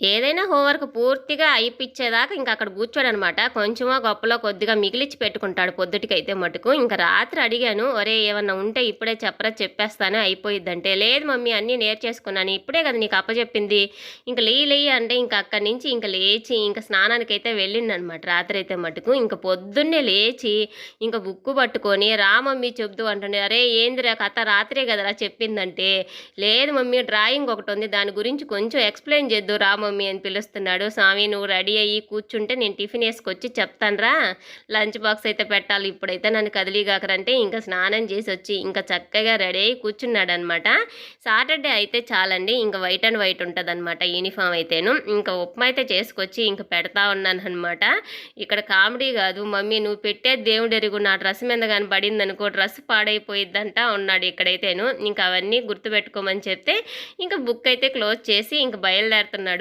ఏదైనా హోంవర్క్ పూర్తిగా అయిపించేదాకా ఇంకా అక్కడ కూర్చోడనమాట. కొంచెమో గొప్పలో కొద్దిగా మిగిలిచ్చి పెట్టుకుంటాడు పొద్దుటికైతే మటుకు. ఇంకా రాత్రి అడిగాను ఒరే ఏమన్నా ఉంటే ఇప్పుడే చెప్పరా చెప్పేస్తాను అయిపోయిద్దంటే. లేదు మమ్మీ అన్నీ నేర్చేసుకున్నాను. ఇప్పుడే కదా నీకు అప్పచెప్పింది ఇంకా లేయి లేయి అంటే ఇంకా అక్కడి నుంచి ఇంకా లేచి ఇంకా స్నానానికి అయితే వెళ్ళిండనమాట రాత్రి అయితే మటుకు. ఇంకా పొద్దున్నే లేచి ఇంకా బుక్కు పట్టుకొని రా మమ్మీ చెబుతూ అంటుండే. అరే ఏందిరా కథ రాత్రే కదరా చెప్పిందంటే? లేదు మమ్మీ డ్రాయింగ్ ఒకటి ఉంది. దాని గురించి కొంచెం ఎక్స్ప్లెయిన్ చేద్దు. రా మమ్మీ అని పిలుస్తున్నాడు. స్వామి నువ్వు రెడీ అయ్యి కూర్చుంటే నేను టిఫిన్ వేసుకొచ్చి చెప్తానురా. లంచ్ బాక్స్ అయితే పెట్టాలి. ఇప్పుడైతే నన్ను కదిలిగాకరంటే ఇంకా స్నానం చేసి వచ్చి ఇంకా చక్కగా రెడీ అయ్యి కూర్చున్నాడు అనమాట సాటర్డే అయితే చాలండి. ఇంకా వైట్ అండ్ వైట్ ఉంటుంది అనమాట యూనిఫామ్ అయితేను. ఇంకా ఉప్మా అయితే చేసుకొచ్చి ఇంకా పెడతా ఉన్నాను అనమాట ఇక్కడ కామెడీ కాదు. మమ్మీ నువ్వు పెట్టే దేవుడు ఎరుగు నా డ్రెస్ మీద కానీ పడింది అనుకో డ్రెస్ పాడైపోయిద్దంట ఉన్నాడు ఇక్కడైతేను. ఇంకా అవన్నీ గుర్తుపెట్టుకోమని చెప్తే ఇంకా బుక్ అయితే క్లోజ్ చేసి ఇంకా బయలుదేరుతున్నాడు.